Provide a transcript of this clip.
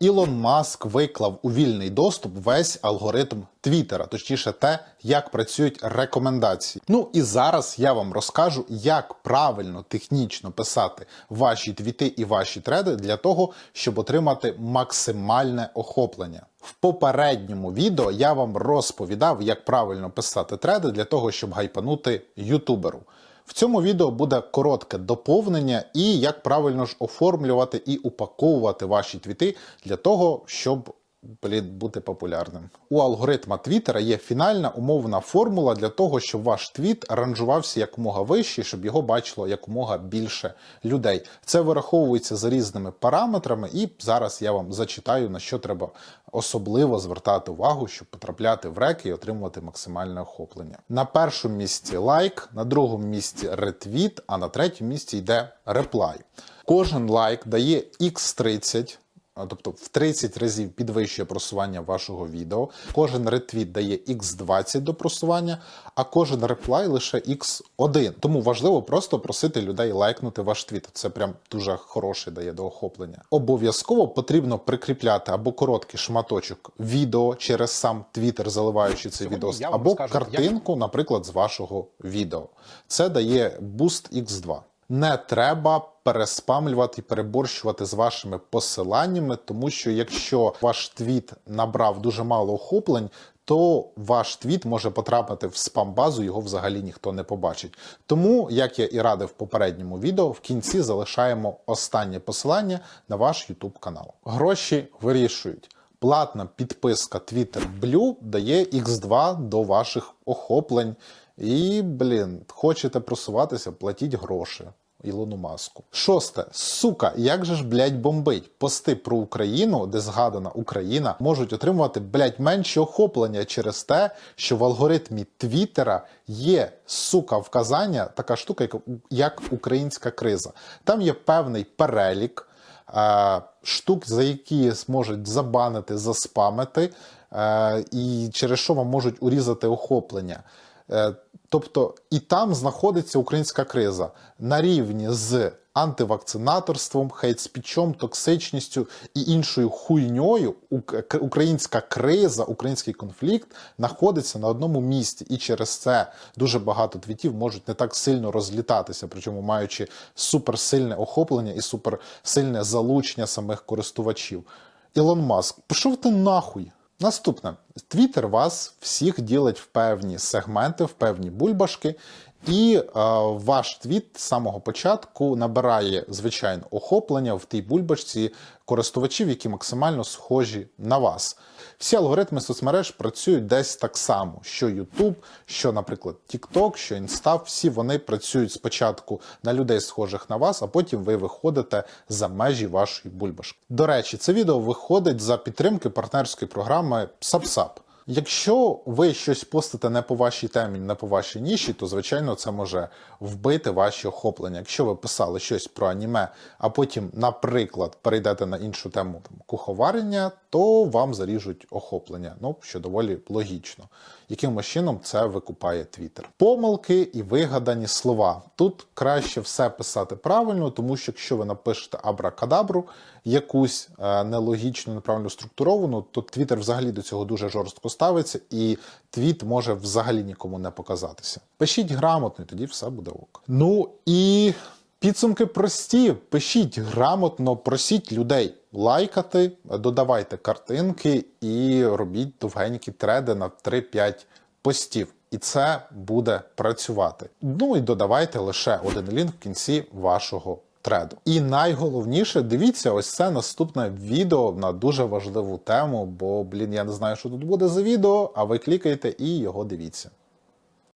Ілон Маск виклав у вільний доступ весь алгоритм Твіттера, точніше, те, як працюють рекомендації. Ну і зараз я вам розкажу, як правильно технічно писати ваші твіти і ваші треди для того, щоб отримати максимальне охоплення. В попередньому відео я вам розповідав, як правильно писати треди для того, щоб гайпанути ютуберу. В цьому відео буде коротке доповнення і як правильно ж оформлювати і упаковувати ваші твіти для того, щоб блін, бути популярним. У алгоритма Твіттера є фінальна умовна формула для того, щоб ваш твіт ранжувався якомога вище, щоб його бачило якомога більше людей. Це вираховується за різними параметрами, і зараз я вам зачитаю на що треба особливо звертати увагу, щоб потрапляти в реки і отримувати максимальне охоплення. На першому місці лайк, на другому місці ретвіт, а на третьому місці йде реплай. Кожен лайк дає x30. Тобто в 30 разів підвищує просування вашого відео. Кожен ретвіт дає x20 до просування, а кожен реплай лише x1. Тому важливо просто просити людей лайкнути ваш твіт. Це прям дуже хороше дає до охоплення. Обов'язково потрібно прикріпляти або короткий шматочок відео через сам Twitter, заливаючи цей відео, або розкажу, як- картинку, наприклад, з вашого відео. Це дає буст x2. Не треба переспамлювати і переборщувати з вашими посиланнями, тому що якщо ваш твіт набрав дуже мало охоплень, то ваш твіт може потрапити в спам-базу, його взагалі ніхто не побачить. Тому, як я і радив в попередньому відео, в кінці залишаємо останнє посилання на ваш YouTube канал. Гроші вирішують. Платна підписка Twitter Blue дає X2 до ваших охоплень. І, блін, хочете просуватися, платіть гроші. Ілону Маску. Шосте. Сука, як же ж, блядь, бомбить? Пости про Україну, де згадана Україна, можуть отримувати, блядь, менше охоплення через те, що в алгоритмі Твіттера є, сука, вказання, така штука, як, українська криза. Там є певний перелік е, штук, за які зможуть забанити, заспамити, е, і через що вам можуть урізати охоплення. Е, Тобто і там знаходиться українська криза на рівні з антивакцинаторством, хейтспічом, токсичністю і іншою хуйньою. Українська криза, український конфлікт знаходиться на одному місці, і через це дуже багато твітів можуть не так сильно розлітатися, причому маючи суперсильне охоплення і суперсильне залучення самих користувачів. Ілон Маск, пішов ти нахуй. Наступне, Твіттер вас всіх ділить в певні сегменти, в певні бульбашки, і е, ваш твіт з самого початку набирає звичайно охоплення в тій бульбашці користувачів, які максимально схожі на вас. Всі алгоритми соцмереж працюють десь так само, що YouTube, що, наприклад, TikTok, що Insta, всі вони працюють спочатку на людей, схожих на вас, а потім ви виходите за межі вашої бульбашки. До речі, це відео виходить за підтримки партнерської програми SubSub. Якщо ви щось постите не по вашій темі, не по вашій ніші, то звичайно це може вбити ваші охоплення. Якщо ви писали щось про аніме, а потім, наприклад, перейдете на іншу тему там, куховарення, то вам заріжуть охоплення. Ну, що доволі логічно. Якимось чином це викупає Твіттер. Помилки і вигадані слова. Тут краще все писати правильно, тому що якщо ви напишете абракадабру, якусь е, нелогічну, неправильно структуровану, то Твіттер взагалі до цього дуже жорстко ставиться, і твіт може взагалі нікому не показатися. Пишіть грамотно, і тоді все буде ок. Ну і підсумки прості. Пишіть грамотно, просіть людей лайкати, додавайте картинки і робіть довгенькі треди на 3-5 постів. І це буде працювати. Ну і додавайте лише один лінк в кінці вашого треду. І найголовніше, дивіться ось це наступне відео на дуже важливу тему, бо, блін, я не знаю, що тут буде за відео, а ви клікаєте і його дивіться.